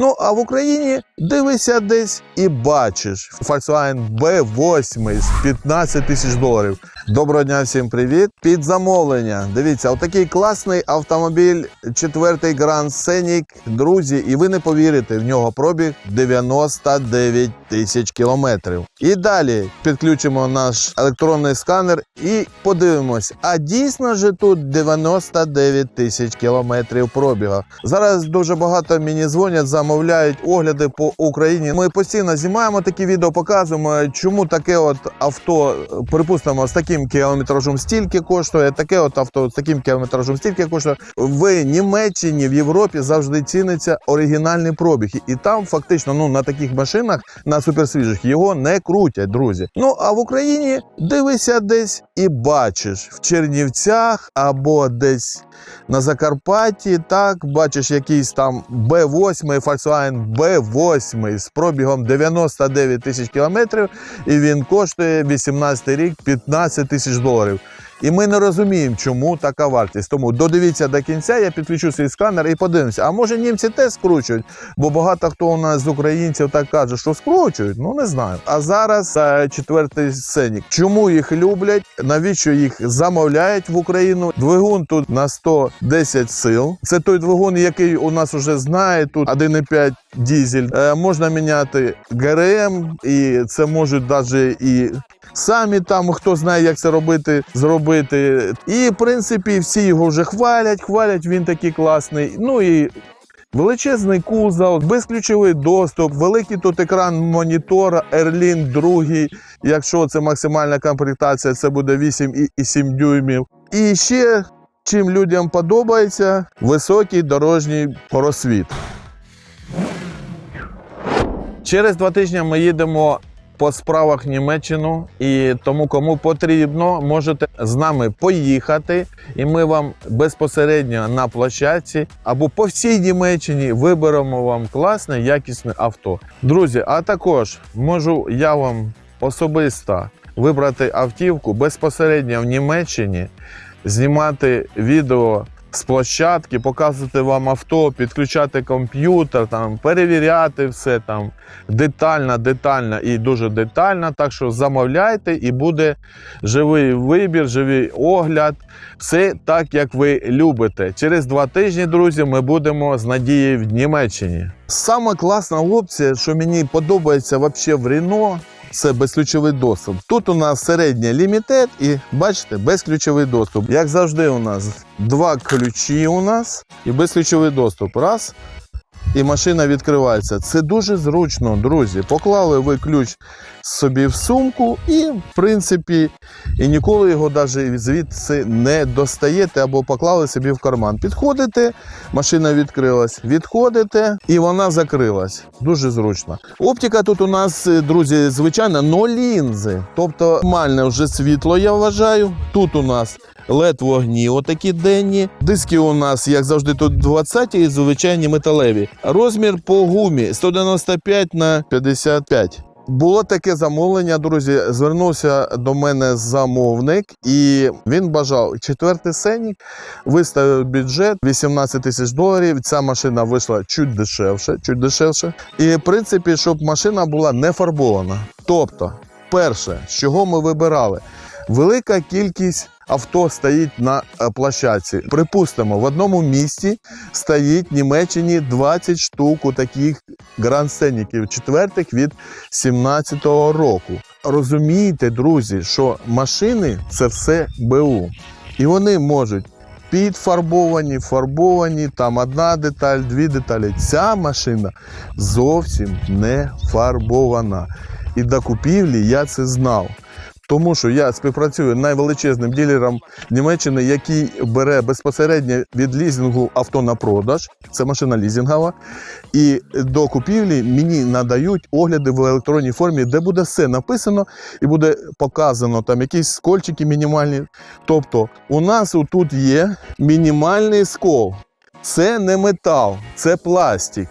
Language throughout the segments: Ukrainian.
Ну а в Україні дивися десь і бачиш Volkswagen B8 з 15 тисяч доларів. Доброго дня, всім привіт! Під замовлення. Дивіться, отакий класний автомобіль, четвертий Grand Scenic, друзі, і ви не повірите, в нього пробіг 99 тисяч кілометрів. І далі підключимо наш електронний сканер і подивимось, а дійсно же тут 99 тисяч кілометрів пробігу. Зараз дуже багато мені дзвонять, замовляють огляди по Україні. Ми постійно знімаємо такі відео, показуємо, чому таке от авто, припустимо, з таким кілометражем стільки коштує, таке от авто з таким кілометражем стільки коштує. В Німеччині, в Європі завжди ціниться оригінальний пробіг. І там фактично ну на таких машинах, на суперсвіжих, його не крутять, друзі. Ну а в Україні дивися десь і бачиш в Чернівцях або десь на Закарпатті, так, бачиш якийсь там B8, Volkswagen B8 з пробігом 99 тисяч кілометрів, і він коштує 18 рік 15 тисяч доларів. І ми не розуміємо, чому така вартість. Тому додивіться до кінця, я підключу свій сканер і подивимося. А може німці теж скручують? Бо багато хто у нас з українців так каже, що скручують. Ну не знаю. А зараз е, четвертий сценік. Чому їх люблять? Навіщо їх замовляють в Україну? Двигун тут на 110 сил. Це той двигун, який у нас вже знає. Тут 1,5 дізель. Е, можна міняти ГРМ, і це можуть навіть і самі там, хто знає, як це робити, зробити. І в принципі всі його вже хвалять, хвалять, він такий класний. Ну і величезний кузов, безключовий доступ, великий тут екран монітора, Airlink 2. Якщо це максимальна комплектація, це буде 8,7 дюймів. І ще чим людям подобається, високий дорожній просвіт. Через два тижні ми їдемо по справах Німеччину, і тому, кому потрібно, можете з нами поїхати, і ми вам безпосередньо на площадці або по всій Німеччині виберемо вам класне, якісне авто. Друзі, а також можу я вам особисто вибрати автівку безпосередньо в Німеччині, знімати відео з площадки, показувати вам авто, підключати комп'ютер, там перевіряти все там детально, детально і дуже детально. Так що замовляйте, і буде живий вибір, живий огляд. Все так, як ви любите. Через два тижні, друзі, ми будемо з надією в Німеччині. Саме класна опція, що мені подобається вообще в Рено. Це безключовий доступ. Тут у нас середній лімітет і бачите, безключовий доступ. Як завжди, у нас два ключі у нас і безключовий доступ. Раз. І машина відкривається. Це дуже зручно, друзі. Поклали ви ключ собі в сумку, і, в принципі, і ніколи його навіть звідси не достаєте або поклали собі в карман. Підходите, машина відкрилась, відходите, і вона закрилась. Дуже зручно. Оптика тут у нас, е, друзі, звичайно, но лінзи. Тобто нормальне вже світло, я вважаю. Тут у нас led вогні, отакі денні. Диски у нас, як завжди, тут 20 і звичайні металеві. Розмір по гумі 195 на 55. Було таке замовлення, друзі. Звернувся до мене замовник, і він бажав четвертий сенік, виставив бюджет 18 тисяч доларів. Ця машина вийшла чуть дешевше, чуть дешевше. І в принципі, щоб машина була не фарбована. Тобто, перше, з чого ми вибирали, велика кількість. Авто стоїть на е, площадці. Припустимо, в одному місті стоїть в Німеччині 20 штук таких гранд-сценіків, четвертих від 17-го року. Розумієте, друзі, що машини це все БУ. І вони можуть підфарбовані, фарбовані, там одна деталь, дві деталі. Ця машина зовсім не фарбована. І до купівлі я це знав. Тому що я співпрацюю найвеличезним ділером Німеччини, який бере безпосередньо від лізингу авто на продаж. Це машина лізингова. І до купівлі мені надають огляди в електронній формі, де буде все написано і буде показано там якісь скольчики мінімальні. Тобто, у нас тут є мінімальний скол. Це не метал, це пластик.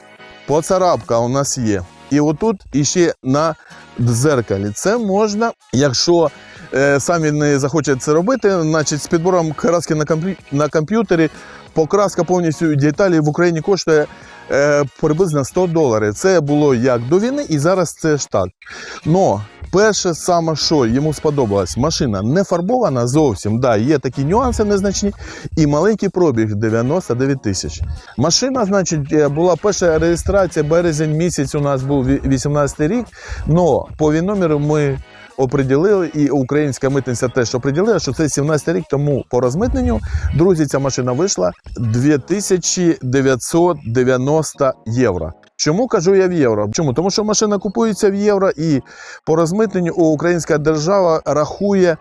Поцарапка у нас є. І отут іще на дзеркалі. Це можна, якщо е, самі не захочуть це робити, значить з підбором краски на, комп'ю- на комп'ютері покраска повністю деталі в Україні коштує е, приблизно 100 доларів. Це було як до війни, і зараз це ж так. Но перше саме, що йому сподобалось, машина не фарбована зовсім. Да, є такі нюанси незначні, і маленький пробіг 99 тисяч. Машина, значить, е, була перша реєстрація, березень місяць у нас був ві- 18 рік. Но по віномеру ми оприділили, і українська митниця теж оприділила, що це 17 рік, тому по розмитненню, друзі, ця машина вийшла 2990 євро. Чому кажу я в євро? Чому? Тому що машина купується в євро, і по розмитненню українська держава рахує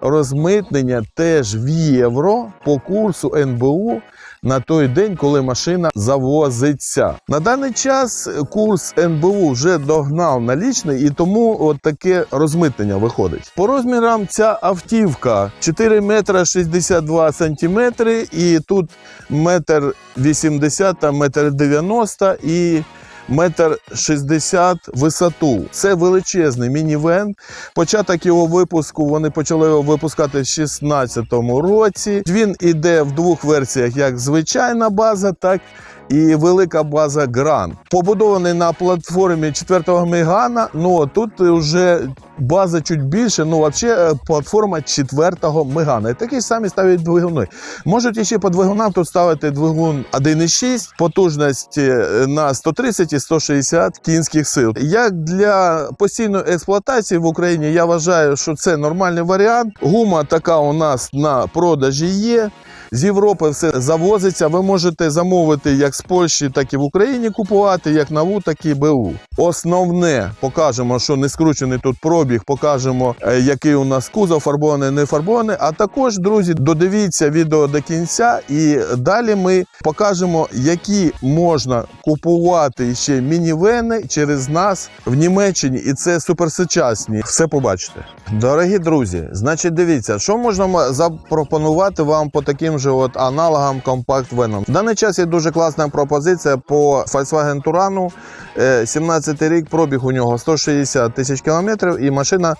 розмитнення теж в євро по курсу НБУ на той день, коли машина завозиться. На даний час курс НБУ вже догнав налічний, і тому от таке розмитнення виходить. По розмірам ця автівка 4 метра 62 сантиметри, і тут метр 80 та метр 90 і метр 60 висоту. Це величезний мінівен. Початок його випуску вони почали його випускати в 2016 році. Він іде в двох версіях: як звичайна база, так і велика база Гранд. Побудований на платформі 4-го Мегана. Ну тут вже база чуть більше. Ну взагалі платформа 4-го Мегана. І такі самі ставлять двигуни. Можуть ще по двигунам тут ставити двигун 1,6, потужність е, на 130 і 160 кінських сил. Як для постійної експлуатації в Україні, я вважаю, що це нормальний варіант. Гума така у нас на продажі є. З Європи все завозиться. Ви можете замовити як з Польщі, так і в Україні купувати, як нову, так і БУ. Основне покажемо, що не скручений тут пробіг, покажемо, е, який у нас кузов, фарбований, не фарбований. А також, друзі, додивіться відео до кінця, і далі ми покажемо, які можна купувати ще мінівени через нас в Німеччині, і це суперсучасні. Все побачите. Дорогі друзі, значить, дивіться, що можна запропонувати вам по таким же от аналогам компакт веном. В даний час є дуже класна пропозиція по Volkswagen Touran. Е, 17 рік пробіг у нього 160 тисяч кілометрів, і машина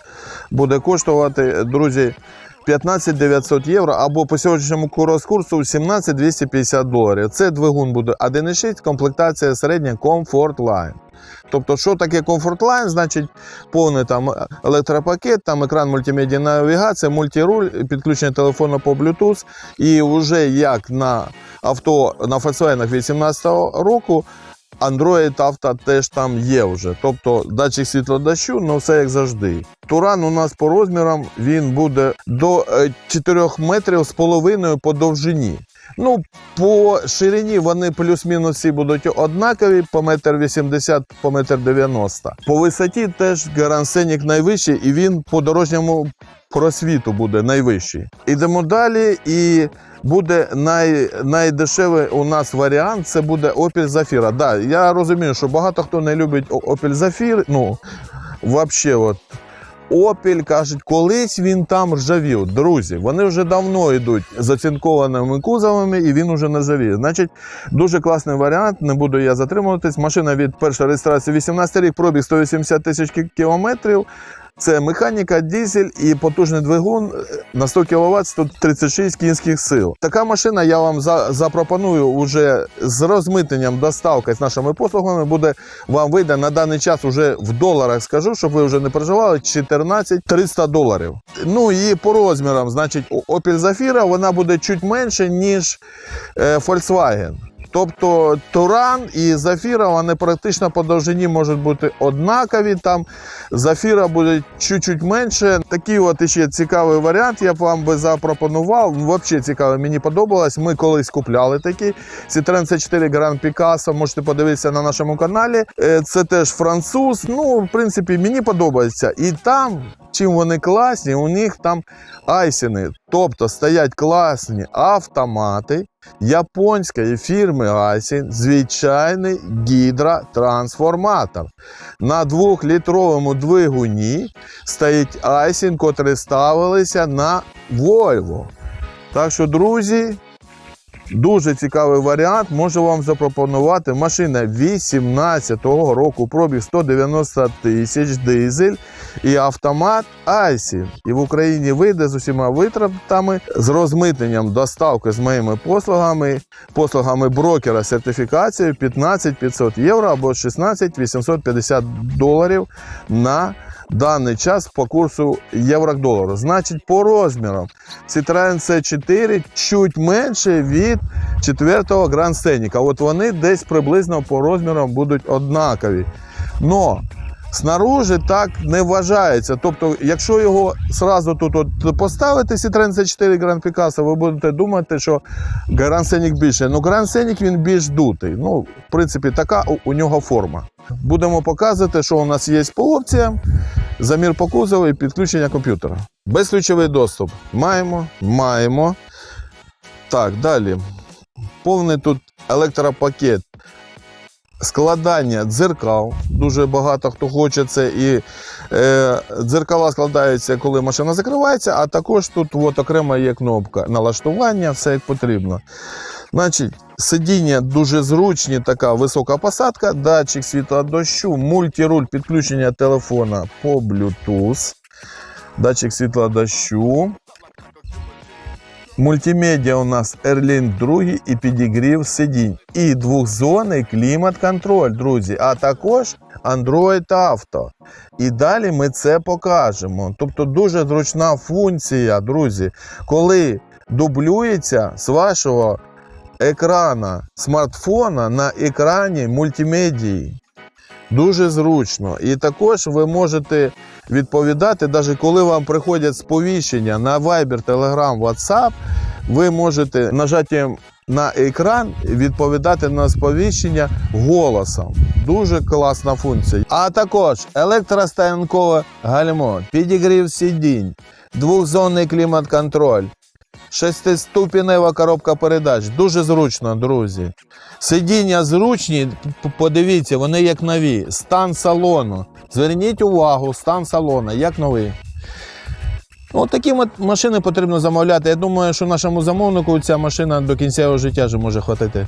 буде коштувати, друзі. 15 900 євро або по сьогоднішньому курс курсу 17 250 доларів. Це двигун буде 1,6, комплектація середня Comfort Line. Тобто, що таке Comfort Line? Значить, повний там електропакет, там екран мультимедіа навігація, мультируль, підключення телефону по Bluetooth. І вже як на авто на Volkswagen 18 року. Android Auto теж там є вже. Тобто датчик світлодощу, ну все як завжди. Туран у нас по розмірам він буде до е, 4 метрів з половиною по довжині. Ну, по ширині вони плюс-мінус всі будуть однакові, по метр 80, по метр 90. По висоті теж Грансенік найвищий, і він по дорожньому просвіту буде найвищий. Ідемо далі, і буде най, найдешевий у нас варіант. Це буде Opel Zafira. Да, я розумію, що багато хто не любить Opel Zafira. Ну, взагалі, от. Опіль кажуть, колись він там ржавів. Друзі, вони вже давно йдуть з оцінкованими кузовами, і він уже не ржавіє. Значить, дуже класний варіант. Не буду я затримуватись. Машина від першої реєстрації 18 рік, пробіг 180 тисяч кілометрів. Це механіка, дизель і потужний двигун е, на 100 кВт 136 кінських сил. Така машина я вам за, запропоную уже з розмитненням доставка з нашими послугами буде вам вийде на даний час уже в доларах скажу, щоб ви вже не переживали 14 300 доларів. Ну і по розмірам, значить, Opel Zafira вона буде чуть менше, ніж е, Volkswagen. Тобто Туран і Зафіра вони практично по довжині можуть бути однакові. Там Зафіра буде чуть-чуть менше. Такий от ще цікавий варіант. Я б вам би запропонував. Ну, Взагалі цікаво, мені подобалось. Ми колись купляли такі. Citroen C4 Grand Picasso, можете подивитися на нашому каналі. Е, Це теж француз. Ну, в принципі, мені подобається. І там, чим вони класні, у них там айсіни. Тобто стоять класні автомати японської фірми Айсін звичайний гідротрансформатор. На двохлітровому двигуні стоїть Айсін, котрі ставилися на Volvo. Так що, друзі, Дуже цікавий варіант. Можу вам запропонувати. Машина 18-го року, пробіг 190 тисяч дизель і автомат Айсі. І в Україні вийде з усіма витратами, з розмитненням доставки з моїми послугами, послугами брокера сертифікацією 15 500 євро або 16 850 доларів на даний час по курсу євро к долару. Значить, по розмірам Citroen C4 чуть менше від 4-го Grand Scenic. От вони десь приблизно по розмірам будуть однакові. Но Снаружи так не вважається. Тобто, якщо його сразу тут от поставити Citroen C4 Grand Picasso, ви будете думати, що Grand Scenic більше. Ну, Grand Scenic він більш дутий. Ну, в принципі, така у, у нього форма. Будемо показувати, що у нас є по опціям. Замір по кузову і підключення комп'ютера. Безключовий доступ. Маємо, маємо. Так, далі. Повний тут електропакет. Складання дзеркал. Дуже багато хто хоче це. І е, дзеркала складаються, коли машина закривається, а також тут от окремо є кнопка налаштування, все як потрібно. Значить, сидіння дуже зручні, така висока посадка, датчик світла дощу, мультируль підключення телефона по Bluetooth, датчик світла дощу. Мультимедіа у нас Airlink 2 і підігрів сидінь. І двохзонний клімат-контроль, друзі, а також Android Auto. І далі ми це покажемо. Тобто дуже зручна функція, друзі, коли дублюється з вашого екрана смартфона на екрані мультимедії. Дуже зручно. І також ви можете відповідати, навіть коли вам приходять сповіщення на Viber, Telegram, WhatsApp, ви можете нажаттям на екран відповідати на сповіщення голосом. Дуже класна функція. А також електростоянкове гальмо, підігрів сидінь, двохзонний клімат-контроль, шестиступенева коробка передач. Дуже зручно, друзі. Сидіння зручні, подивіться, вони як нові. Стан салону. Зверніть увагу, стан салону, як новий. От такі машини потрібно замовляти. Я думаю, що нашому замовнику ця машина до кінця його життя вже може хватити.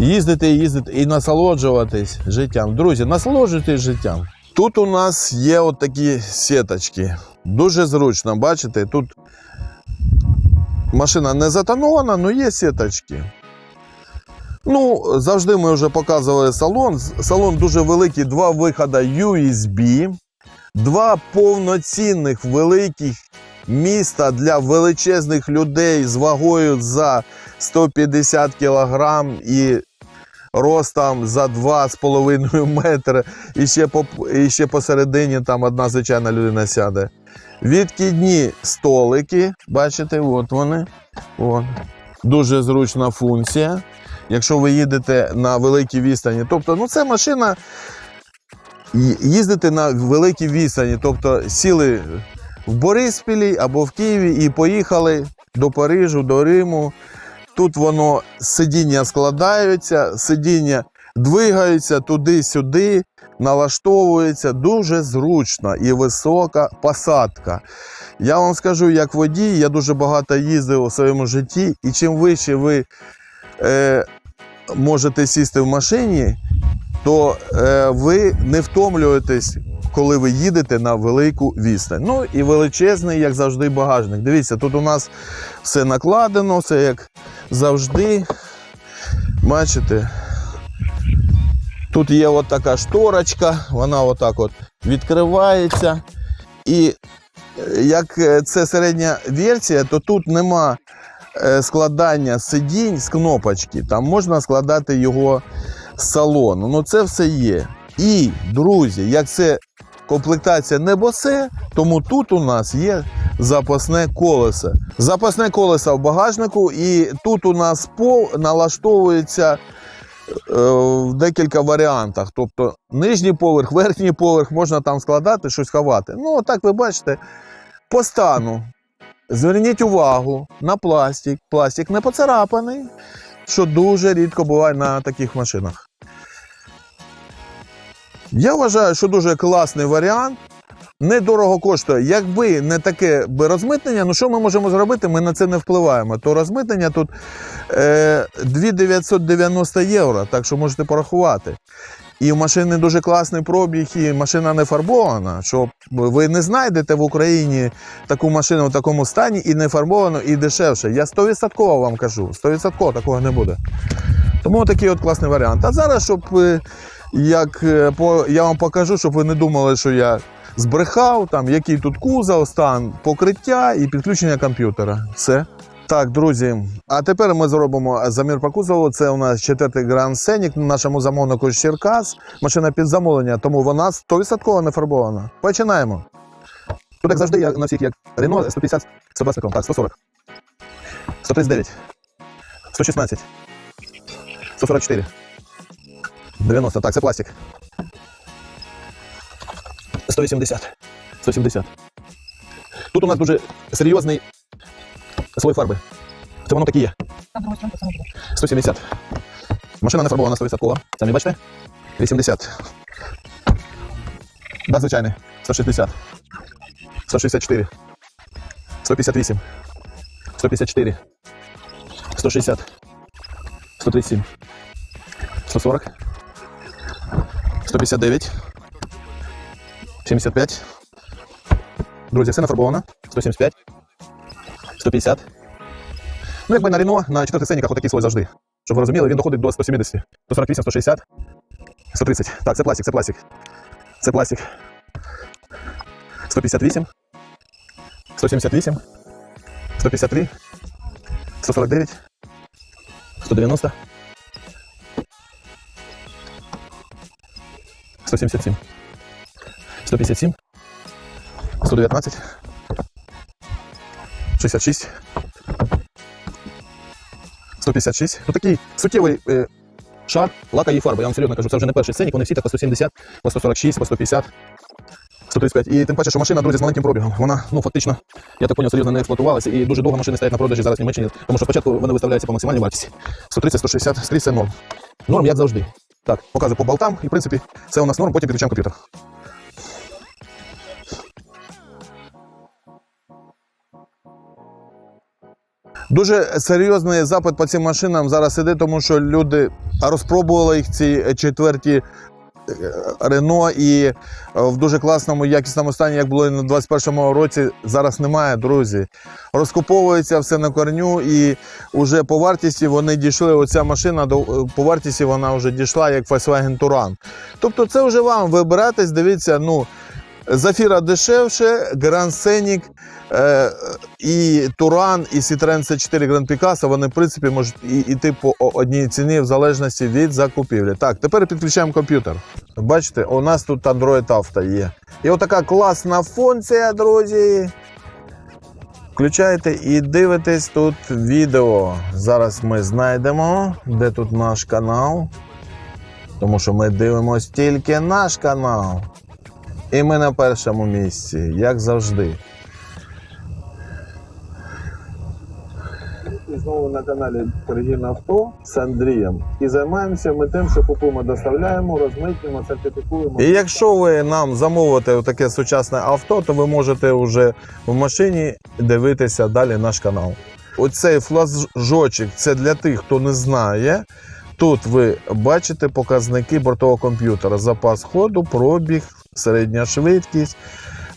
Їздити, їздити і насолоджуватись життям. Друзі, насолоджуйтесь життям. Тут у нас є от такі сіточки. Дуже зручно, бачите, тут машина не затонована, але є сіточки. Ну, завжди ми вже показували салон. Салон дуже великий, два виходи USB, два повноцінних великих міста для величезних людей з вагою за 150 кг і ростом за 2,5 метри. І ще, по, і ще посередині там одна звичайна людина сяде. Відкидні столики, бачите, от вони. От. Дуже зручна функція якщо ви їдете на великій відстані. Тобто, ну це машина їздити на великій відстані. Тобто сіли в Бориспілі або в Києві і поїхали до Парижу, до Риму. Тут воно сидіння складаються, сидіння двигаються туди-сюди, налаштовується дуже зручно і висока посадка. Я вам скажу, як водій, я дуже багато їздив у своєму житті, і чим вище ви е, можете сісти в машині, то е, ви не втомлюєтесь, коли ви їдете на велику відстань. Ну і величезний, як завжди, багажник. Дивіться, тут у нас все накладено, все як завжди. Бачите? Тут є от така шторочка, вона отак от відкривається. І е, як е, це середня версія, то тут нема е, складання сидінь з кнопочки. Там можна складати його з салону. Ну це все є. І, друзі, як це комплектація не босе, тому тут у нас є запасне колесо. Запасне колесо в багажнику, і тут у нас пол налаштовується в декілька варіантах. Тобто нижній поверх, верхній поверх, можна там складати, щось ховати. Ну, отак ви бачите, по стану. Зверніть увагу на пластик. Пластик не поцарапаний, що дуже рідко буває на таких машинах. Я вважаю, що дуже класний варіант. Недорого коштує. Якби не таке би розмитнення, ну що ми можемо зробити? Ми на це не впливаємо. То розмитнення тут е, 2990 євро, так що можете порахувати. І в машини дуже класний пробіг, і машина не фарбована. Що ви не знайдете в Україні таку машину в такому стані і не фарбовану, і дешевше. Я 100% вам кажу, 100% такого не буде. Тому такий от класний варіант. А зараз, щоб е, як е, я вам покажу, щоб ви не думали, що я збрехав, там, який тут кузов, стан покриття і підключення комп'ютера. Все. Так, друзі, а тепер ми зробимо замір по кузову. Це у нас четвертий Grand Scenic, нашому замовнику Черкас. Машина під замовлення, тому вона 100% не фарбована. Починаємо. Тут, як завжди, як на всіх як Renault 150 з пластиком. Так, 140. 139. 116. 144. 90. Так, це пластик. 180. 170. Тут у нас дуже серйозний слой фарби. Це воно такі є. 170. Машина не фарбована 100%. Самі бачите? 80. Да, звичайний. 160. 164. 158. 154. 160. 137. 140. 159. 75. Друзі, все нафарбовано. 175. 150. Ну, якби на Рено, на чотирьох сценіках отакий слой завжди. Щоб ви розуміли, він доходить до 170. 148, 160, 130. Так, це пластик, це пластик. Це пластик. 158. 178. 153. 149. 190. 177. 157. 119. 66. 156. Ну такий суттєвий е, шар лака і фарби. Я вам серйозно кажу, це вже не перший сценік, вони всі так по 170, по 146, по 150. 135. І тим паче, що машина, друзі, з маленьким пробігом. Вона, ну фактично, я так поняв, серйозно не експлуатувалася. І дуже довго машини стоять на продажі зараз в Німеччині, тому що спочатку вони виставляються по максимальній вартості. 130, 160, скрізь це норм. Норм, як завжди. Так, показую по болтам, і в принципі, це у нас норм, потім підключаємо комп'ютер. Дуже серйозний запит по цим машинам зараз іде, тому що люди розпробували їх ці четверті Рено і е, в дуже класному якісному стані, як було і на 21-му році, зараз немає, друзі. Розкуповується все на корню, і вже по вартісті вони дійшли. Оця машина до по вартісті вона вже дійшла як Volkswagen Touran. Тобто, це вже вам вибиратись, дивіться, ну. Зафіра дешевше, Grand Scenic е, і Туран, і Citroen C4 Grand Picasso, вони, в принципі, можуть іти по одній ціні в залежності від закупівлі. Так, тепер підключаємо комп'ютер. Бачите, у нас тут Android Auto є. І отака класна функція, друзі. Включаєте і дивитесь тут відео. Зараз ми знайдемо, де тут наш канал. Тому що ми дивимося тільки наш канал. І ми на першому місці, як завжди. І знову на каналі Торгівне авто з Андрієм. І займаємося ми тим, що купуємо, доставляємо, розмитнюємо, сертифікуємо. І якщо ви нам замовите таке сучасне авто, то ви можете вже в машині дивитися далі наш канал. Оцей флажочок це для тих, хто не знає. Тут ви бачите показники бортового комп'ютера: запас ходу, пробіг, середня швидкість,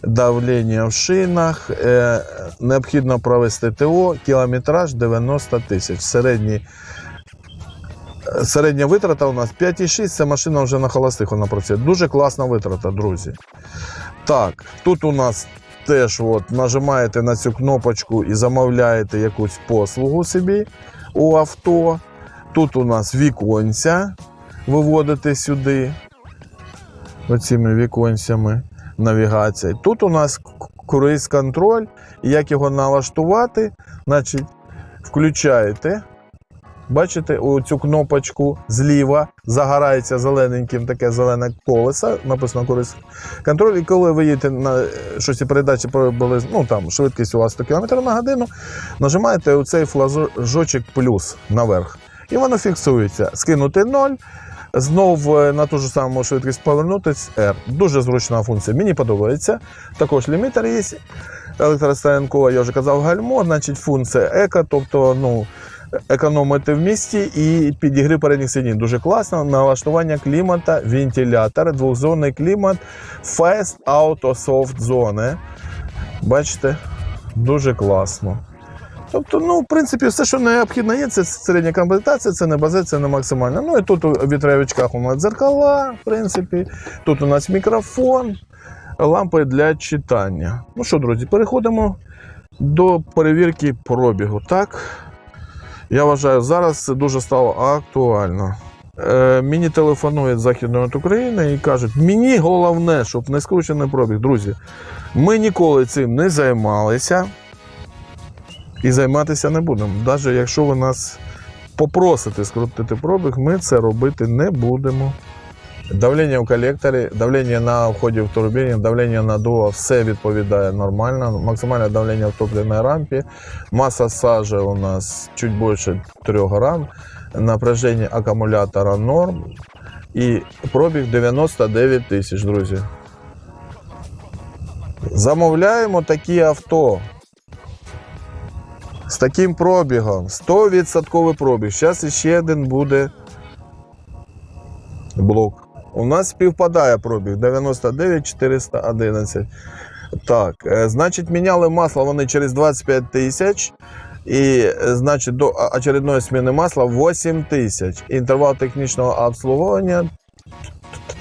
давлення в шинах. Е, необхідно провести ТО, кілометраж 90 тисяч. Е, середня витрата у нас 5,6. Це машина вже на холостих вона працює. Дуже класна витрата, друзі. Так, тут у нас теж от, нажимаєте на цю кнопочку і замовляєте якусь послугу собі у авто. Тут у нас віконця виводите сюди. Оціми віконцями навігація. Тут у нас круїз контроль. Як його налаштувати? Значить, включаєте. Бачите, цю кнопочку зліва загорається зелененьким таке зелене колесо, написано круїз контроль. І коли ви їдете на щось передачі були, ну там швидкість у вас 100 км на годину, нажимаєте оцей флажочок плюс наверх. І воно фіксується. Скинути 0, Знов е, на ту ж саму швидкість повернутись R. Дуже зручна функція. Мені подобається. Також лімітер є електростоянкова, я вже казав, гальмо, значить функція еко, тобто ну, економити в місті і підігрів передніх сидінь. Дуже класно. Налаштування клімата, вентилятор, двохзонний клімат, Fast Auto Soft зони. Бачите, дуже класно. Тобто, ну, в принципі, все, що необхідно є, це середня комплектація, це не базе, це не максимальна. Ну і тут у вітрявичках у нас дзеркала, в принципі. Тут у нас мікрофон, лампи для читання. Ну що, друзі, переходимо до перевірки пробігу. Так, я вважаю, зараз це дуже стало актуально. Е, мені телефонують з Західної України і кажуть, мені головне, щоб не скручений пробіг. Друзі, ми ніколи цим не займалися і займатися не будемо. Навіть якщо ви нас попросите скрутити пробіг, ми це робити не будемо. Давлення в колекторі, давлення на вході в турбіні, давлення на дуо, все відповідає нормально. Максимальне давлення в топливній рампі. Маса сажі у нас чуть більше 3 грам. Напряження акумулятора норм. І пробіг 99 тисяч, друзі. Замовляємо такі авто з таким пробігом. 100% пробіг. Зараз ще один буде блок. У нас співпадає пробіг 99 411. Так, е, значить, міняли масло вони через 25 тисяч. І, е, значить, до очередної зміни масла 8 тисяч. Інтервал технічного обслуговування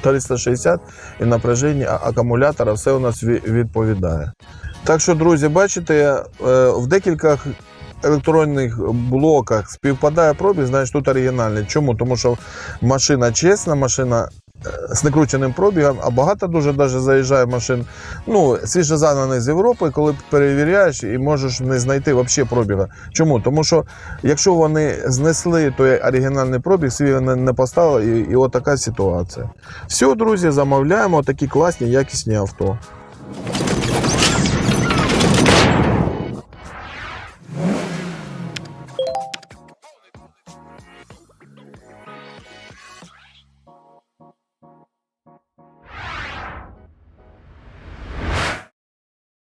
360 і напряження акумулятора все у нас відповідає. Так що, друзі, бачите, е, в декількох електронних блоках співпадає пробіг, значить тут оригінальний. Чому? Тому що машина чесна, машина е, з некрученим пробігом, а багато дуже даже заїжджає машин, ну, свіжозагнаних з Європи, коли перевіряєш і можеш не знайти взагалі пробіга. Чому? Тому що якщо вони знесли той оригінальний пробіг, свій вони не поставили, і, і от така ситуація. Все, друзі, замовляємо такі класні, якісні авто.